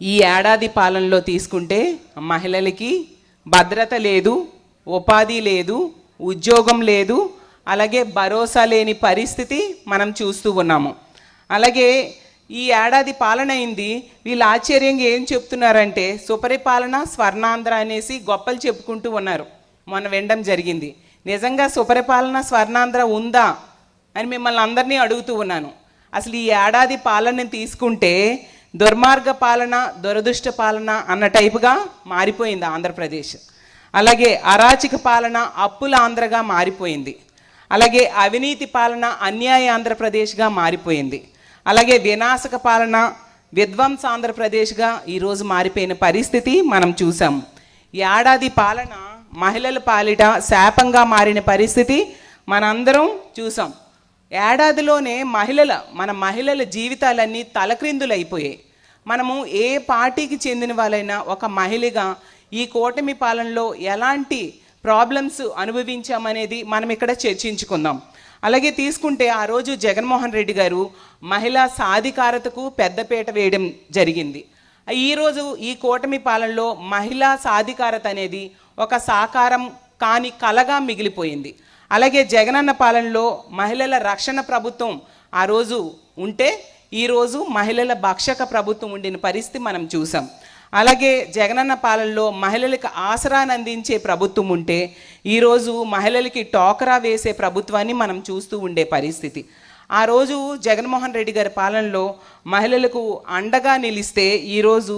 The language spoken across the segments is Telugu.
ఈ ఏడాది పాలనలో తీసుకుంటే మహిళలకి భద్రత లేదు ఉపాధి లేదు ఉద్యోగం లేదు అలాగే భరోసా లేని పరిస్థితి మనం చూస్తూ ఉన్నాము. అలాగే ఈ ఏడాది పాలన అయింది వీళ్ళు ఆశ్చర్యంగా ఏం చెప్తున్నారంటే సుపరిపాలన స్వర్ణాంధ్ర అనేసి గొప్పలు చెప్పుకుంటూ ఉన్నారు. మొన్న వినడం జరిగింది. నిజంగా సుపరిపాలన స్వర్ణాంధ్ర ఉందా అని మిమ్మల్ని అందరినీ అడుగుతూ ఉన్నాను. అసలు ఈ ఏడాది పాలనని తీసుకుంటే దుర్మార్గ పాలన దురదృష్ట పాలన అన్న టైపుగా మారిపోయింది ఆంధ్రప్రదేశ్. అలాగే అరాచక పాలన అప్పుల ఆంధ్రగా మారిపోయింది. అలాగే అవినీతి పాలన అన్యాయ ఆంధ్రప్రదేశ్గా మారిపోయింది. అలాగే వినాశక పాలన విధ్వంస ఆంధ్రప్రదేశ్గా ఈరోజు మారిపోయిన పరిస్థితి మనం చూసాం. ఏడాది పాలన మహిళల పాలిట శాపంగా మారిన పరిస్థితి మనందరం చూసాం. ఏడాదిలోనే మహిళల మన మహిళల జీవితాలన్నీ తలక్రిందులైపోయాయి. మనము ఏ పార్టీకి చెందిన వాళ్ళైనా ఒక మహిళగా ఈ కూటమి పాలనలో ఎలాంటి ప్రాబ్లమ్స్ అనుభవించామనేది మనం ఇక్కడ చర్చించుకుందాం. అలాగే తీసుకుంటే ఆ రోజు జగన్మోహన్ రెడ్డి గారు మహిళా సాధికారతకు పెద్దపీట వేయడం జరిగింది. ఈరోజు ఈ కూటమి పాలనలో మహిళా సాధికారత అనేది ఒక సాకారం కాని కలగా మిగిలిపోయింది. అలాగే జగనన్న పాలనలో మహిళల రక్షణ ప్రభుత్వం ఆ రోజు ఉంటే ఈరోజు మహిళల భక్షక ప్రభుత్వం ఉండిన పరిస్థితి మనం చూసాం. అలాగే జగనన్న పాలనలో మహిళలకు ఆసరాన్ని అందించే ప్రభుత్వం ఉంటే ఈరోజు మహిళలకి టోకరా వేసే ప్రభుత్వాన్ని మనం చూస్తూ ఉండే పరిస్థితి. ఆ రోజు జగన్మోహన్ రెడ్డి గారి పాలనలో మహిళలకు అండగా నిలిస్తే ఈరోజు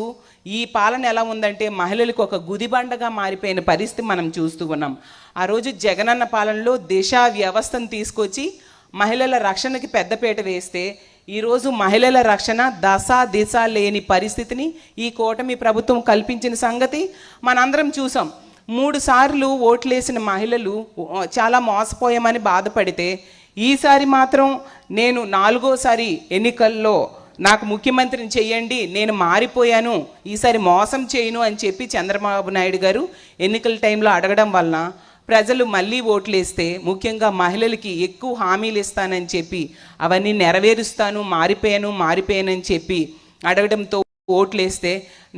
ఈ పాలన ఎలా ఉందంటే మహిళలకు ఒక గుదిబండగా మారిపోయిన పరిస్థితి మనం చూస్తూ ఉన్నాం. ఆ రోజు జగనన్న పాలనలో దిశ వ్యవస్థను తీసుకొచ్చి మహిళల రక్షణకి పెద్దపీట వేస్తే ఈరోజు మహిళల రక్షణ దశ దిశ లేని పరిస్థితిని ఈ కూటమి ప్రభుత్వం కల్పించిన సంగతి మనందరం చూసాం. మూడు సార్లు ఓట్లేసిన మహిళలు చాలా మోసపోయామని బాధపడితే ఈసారి మాత్రం నేను నాలుగోసారి ఎన్నికల్లో నాకు ముఖ్యమంత్రిని చెయ్యండి నేను మారిపోయాను ఈసారి మోసం చేయను అని చెప్పి చంద్రబాబు నాయుడు గారు ఎన్నికల టైంలో అడగడం వలన ప్రజలు మళ్ళీ ఓట్లేస్తే ముఖ్యంగా మహిళలకి ఎక్కువ హామీలు ఇస్తానని చెప్పి అవన్నీ నెరవేరుస్తాను మారిపోయాను మారిపోయానని చెప్పి అడగడంతో ఓట్లేస్తే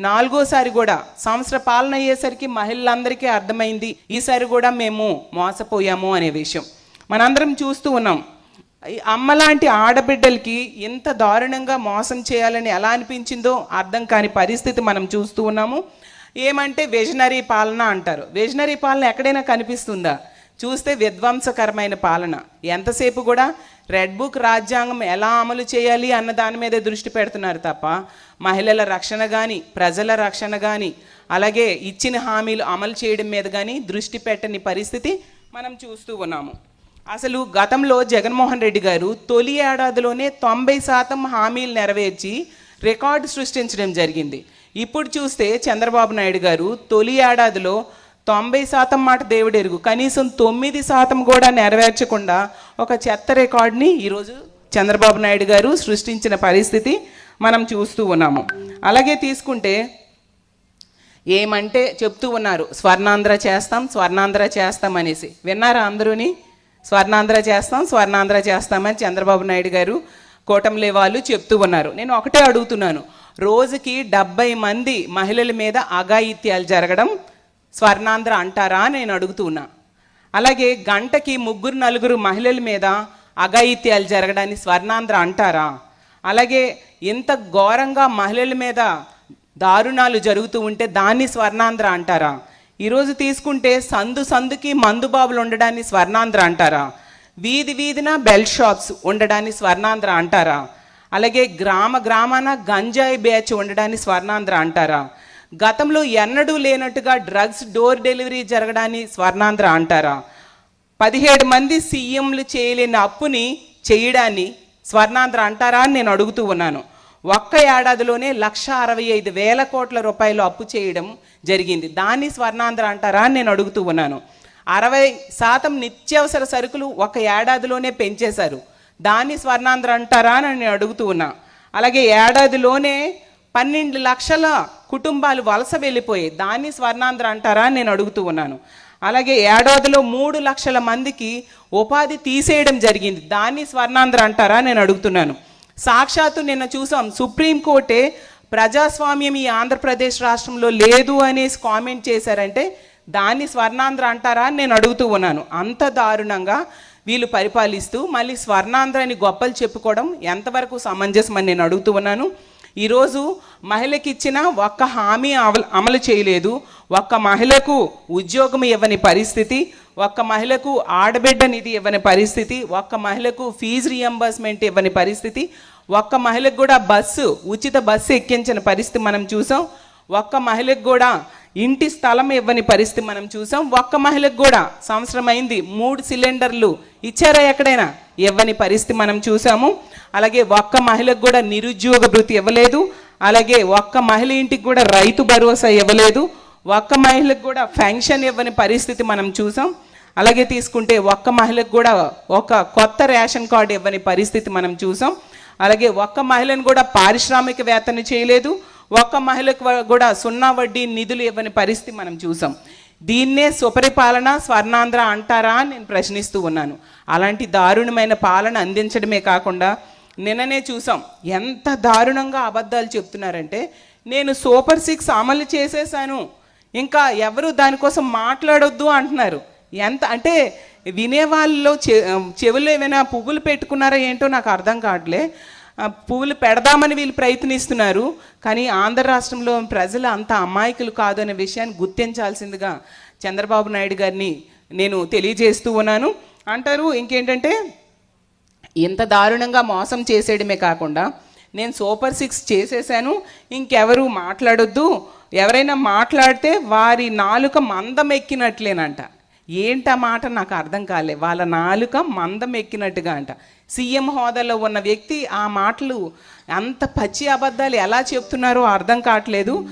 నాలుగోసారి కూడా సంవత్సర పాలన అయ్యేసరికి మహిళలందరికీ అర్థమైంది ఈసారి కూడా మేము మోసపోయాము అనే విషయం. మనందరం చూస్తూ ఉన్నాం. అమ్మలాంటి ఆడబిడ్డలకి ఎంత దారుణంగా మోసం చేయాలని ఎలా అనిపించిందో అర్థం కాని పరిస్థితి మనం చూస్తూ ఉన్నాము. ఏమంటే వెజనరీ పాలన అంటారు. వెజనరీ పాలన ఎక్కడైనా కనిపిస్తుందా? చూస్తే విధ్వంసకరమైన పాలన. ఎంతసేపు కూడా రెడ్ బుక్ రాజ్యాంగం ఎలా అమలు చేయాలి అన్న దాని మీదే దృష్టి పెడుతున్నారు తప్ప మహిళల రక్షణ కానీ ప్రజల రక్షణ కానీ అలాగే ఇచ్చిన హామీలు అమలు చేయడం మీద కానీ దృష్టి పెట్టని పరిస్థితి మనం చూస్తూ ఉన్నాము. అసలు గతంలో జగన్మోహన్ రెడ్డి గారు తొలి ఏడాదిలోనే తొంభై శాతం హామీలు నెరవేర్చి రికార్డు సృష్టించడం జరిగింది. ఇప్పుడు చూస్తే చంద్రబాబు నాయుడు గారు తొలి ఏడాదిలో తొంభై శాతం మాట దేవుడెరుగు. కనీసం తొమ్మిది శాతం కూడా నెరవేర్చకుండా ఒక చెత్త రికార్డుని ఈరోజు చంద్రబాబు నాయుడు గారు సృష్టించిన పరిస్థితి మనం చూస్తూ ఉన్నాము. అలాగే తీసుకుంటే ఏమంటే చెప్తూ ఉన్నారు స్వర్ణాంధ్ర చేస్తాం స్వర్ణాంధ్ర చేస్తాం అనేసి. విన్నారా అందరూని? స్వర్ణాంధ్ర చేస్తాం స్వర్ణాంధ్ర చేస్తామని చంద్రబాబు నాయుడు గారు కూటమిలే వాళ్ళు చెప్తూ ఉన్నారు. నేను ఒకటే అడుగుతున్నాను. రోజుకి డెబ్బై మంది మహిళల మీద అఘాయిత్యాలు జరగడం స్వర్ణాంధ్ర అంటారా నేను అడుగుతున్నా అలాగే గంటకి ముగ్గురు నలుగురు మహిళల మీద అఘాయిత్యాలు జరగడాన్ని స్వర్ణాంధ్ర అంటారా? అలాగే ఇంత ఘోరంగా మహిళల మీద దారుణాలు జరుగుతూ ఉంటే దాన్ని స్వర్ణాంధ్ర అంటారా? ఈరోజు తీసుకుంటే సందు సందుకి మందుబాబులు ఉండడాన్ని స్వర్ణాంధ్ర అంటారా? వీధి వీధిన బెల్ షాప్స్ ఉండడాన్ని స్వర్ణాంధ్ర అంటారా? అలాగే గ్రామ గ్రామాన గంజాయి బ్యాచ్ ఉండడాన్ని స్వర్ణాంధ్ర అంటారా? గతంలో ఎన్నడూ లేనట్టుగా డ్రగ్స్ డోర్ డెలివరీ జరగడాన్ని స్వర్ణాంధ్ర అంటారా? పదిహేడు మంది సీఎంలు చేయలేని అప్పుని చేయడాన్ని స్వర్ణాంధ్ర అంటారా అని నేను అడుగుతూ ఉన్నాను. ఒక్క ఏడాదిలోనే లక్ష అరవై ఐదు వేల కోట్ల రూపాయలు అప్పు చేయడం జరిగింది. దాన్ని స్వర్ణాంధ్ర అంటారా అని నేను అడుగుతూ ఉన్నాను. అరవై శాతం నిత్యావసర సరుకులు ఒక ఏడాదిలోనే పెంచేశారు. దాన్ని స్వర్ణాంధ్ర అంటారా అని నేను అడుగుతూ ఉన్నా. అలాగే ఏడాదిలోనే పన్నెండు లక్షల కుటుంబాలు వలస వెళ్ళిపోయాయి దాన్ని స్వర్ణాంధ్ర అంటారా అని నేను అడుగుతూ ఉన్నాను. అలాగే ఏడాదిలో మూడు లక్షల మందికి ఉపాధి తీసేయడం జరిగింది. దాన్ని స్వర్ణాంధ్ర అంటారా నేను అడుగుతున్నాను. సాక్షాత్తు నిన్న చూసాం సుప్రీంకోర్టే ప్రజాస్వామ్యం ఈ ఆంధ్రప్రదేశ్ రాష్ట్రంలో లేదు అనేసి కామెంట్ చేశారంటే దాన్ని స్వర్ణాంధ్ర అంటారా అని నేను అడుగుతూ ఉన్నాను. అంత దారుణంగా వీళ్ళు పరిపాలిస్తూ మళ్ళీ స్వర్ణాంధ్రాన్ని గొప్పలు చెప్పుకోవడం ఎంతవరకు సమంజసం అని నేను అడుగుతూ ఉన్నాను. ఈరోజు మహిళకి ఇచ్చిన ఒక్క హామీ అమలు అమలు చేయలేదు. ఒక్క మహిళకు ఉద్యోగం ఇవ్వని పరిస్థితి ఒక్క మహిళకు ఆడబిడ్డ నిధి ఇవ్వని పరిస్థితి ఒక్క మహిళకు ఫీజు రియంబర్స్మెంట్ ఇవ్వని పరిస్థితి ఒక్క మహిళకు కూడా బస్సు ఉచిత బస్సు ఎక్కించిన పరిస్థితి మనం చూసాం. ఒక్క మహిళకు కూడా ఇంటి స్థలం ఇవ్వని పరిస్థితి మనం చూసాం. ఒక్క మహిళకు కూడా సంవత్సరం అయింది మూడు సిలిండర్లు ఇచ్చారా ఎక్కడైనా? ఇవ్వని పరిస్థితి మనం చూసాము. అలాగే ఒక్క మహిళకు కూడా నిరుద్యోగ భృతి ఇవ్వలేదు. అలాగే ఒక్క మహిళ ఇంటికి కూడా రైతు భరోసా ఇవ్వలేదు. ఒక్క మహిళకు కూడా పెన్షన్ ఇవ్వని పరిస్థితి మనం చూసాం. అలాగే తీసుకుంటే ఒక్క మహిళకు కూడా ఒక కొత్త రేషన్ కార్డు ఇవ్వని పరిస్థితి మనం చూసాం. అలాగే ఒక్క మహిళను కూడా పారిశ్రామికవేత్తని చేయలేదు. ఒక్క మహిళకు కూడా సున్నా వడ్డీ నిధులు ఇవ్వని పరిస్థితి మనం చూసాం. దీన్నే స్వపరిపాలన స్వర్ణాంధ్ర అంటారా అని నేను ప్రశ్నిస్తూ ఉన్నాను. అలాంటి దారుణమైన పాలన అందించడమే కాకుండా నిన్ననే చూసాం. ఎంత దారుణంగా అబద్ధాలు చెప్తున్నారంటే నేను సూపర్ సిక్స్ అమలు చేసేసాను. ఇంకా ఎవరు దానికోసం మాట్లాడొద్దు అంటున్నారు. ఎంత అంటే వినేవాళ్ళలో చె చెవులు ఏమైనా పువ్వులు పెట్టుకున్నారా ఏంటో నాకు అర్థం కావట్లే. పువ్వులు పెడదామని వీళ్ళు ప్రయత్నిస్తున్నారు కానీ ఆంధ్ర రాష్ట్రంలో ప్రజలు అంత అమాయకులు కాదు అనే విషయాన్ని గుర్తించాల్సిందిగా చంద్రబాబు నాయుడు గారిని నేను తెలియజేస్తూ ఉన్నాను. అంటారు ఇంకేంటంటే ఇంత దారుణంగా మోసం చేసేయడమే కాకుండా నేను సూపర్ సిక్స్ చేసేసాను ఇంకెవరు మాట్లాడొద్దు ఎవరైనా మాట్లాడితే వారి నాలుక మందం ఎక్కినట్లేనంట ఏంట మాట నాకు అర్థం కాలే. వాళ్ళ నాలుక మందం ఎక్కినట్టుగా అంట. సీఎం హోదాలో ఉన్న వ్యక్తి ఆ మాటలు అంత పచ్చి అబద్ధాలు ఎలా చెప్తున్నారో అర్థం కావట్లేదు.